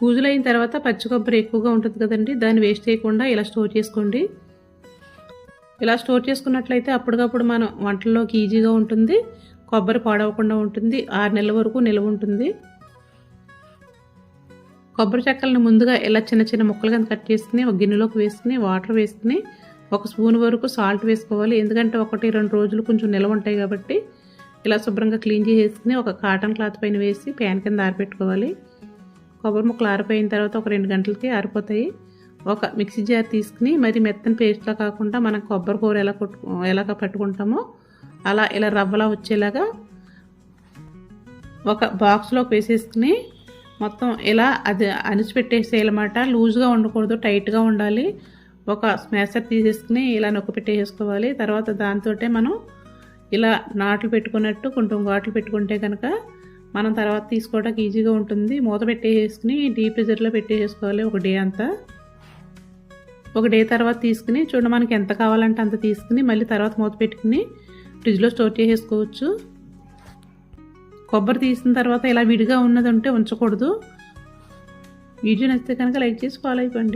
పూజలు అయిన తర్వాత పచ్చి కొబ్బరి ఎక్కువగా ఉంటుంది కదండి దాన్ని వేస్ట్ చేయకుండా ఇలా స్టోర్ చేసుకోండి. ఇలా స్టోర్ చేసుకున్నట్లయితే అప్పటికప్పుడు మనం వంటల్లోకి ఈజీగా ఉంటుంది కొబ్బరి పాడవకుండా ఉంటుంది ఆరు నెలల వరకు నిల్వ ఉంటుంది. కొబ్బరి చెక్కలను ముందుగా ఇలా చిన్న చిన్న ముక్కలు కింద కట్ చేసుకుని ఒక గిన్నెలోకి వేసుకుని వాటర్ వేసుకుని ఒక స్పూన్ వరకు సాల్ట్ వేసుకోవాలి. ఎందుకంటే ఒకటి రెండు రోజులు కొంచెం నిల్వ ఉంటాయి కాబట్టి ఇలా శుభ్రంగా క్లీన్ చేసేసుకుని ఒక కాటన్ క్లాత్ పైన వేసి ప్యాన్ కింద ఆరిపెట్టుకోవాలి కొబ్బరి ముక్కలు ఆరిపోయిన తర్వాత ఒక రెండు గంటలకి ఆరిపోతాయి. ఒక మిక్సీ జార్ తీసుకుని మరి మెత్తని పేస్ట్లా కాకుండా మనం కొబ్బరి కూర ఎలా కొట్టు ఎలాగ పట్టుకుంటామో అలా ఇలా రవ్వలా వచ్చేలాగా ఒక బాక్స్లోకి వేసేసుకుని మొత్తం ఇలా అది అణిచిపెట్టేసేయాలన్నమాట. లూజ్గా ఉండకూడదు టైట్గా ఉండాలి. ఒక స్మాషర్ తీసేసుకుని ఇలా నొక్కి పెట్టేసుకోవాలి. తర్వాత దాంతో మనం ఇలా నాట్లు పెట్టుకున్నట్టు కొంచెం ఘాట్లు పెట్టుకుంటే కనుక మనం తర్వాత తీసుకోవడానికి ఈజీగా ఉంటుంది. మూత పెట్టేసుకుని డీప్ ఫ్రిజర్లో పెట్టేసుకోవాలి ఒక డే అంతా. ఒక డే తర్వాత తీసుకుని చూడండి మనకి ఎంత కావాలంటే అంత తీసుకుని మళ్ళీ తర్వాత మూత పెట్టుకుని ఫ్రిడ్జ్లో స్టోర్ చేసేసుకోవచ్చు. కొబ్బరి తీసిన తర్వాత ఇలా విడిగా ఉన్నది ఉంటే ఉంచకూడదు. వీడియో నచ్చితే కనుక లైక్ చేసి ఫాలో అయిపోండి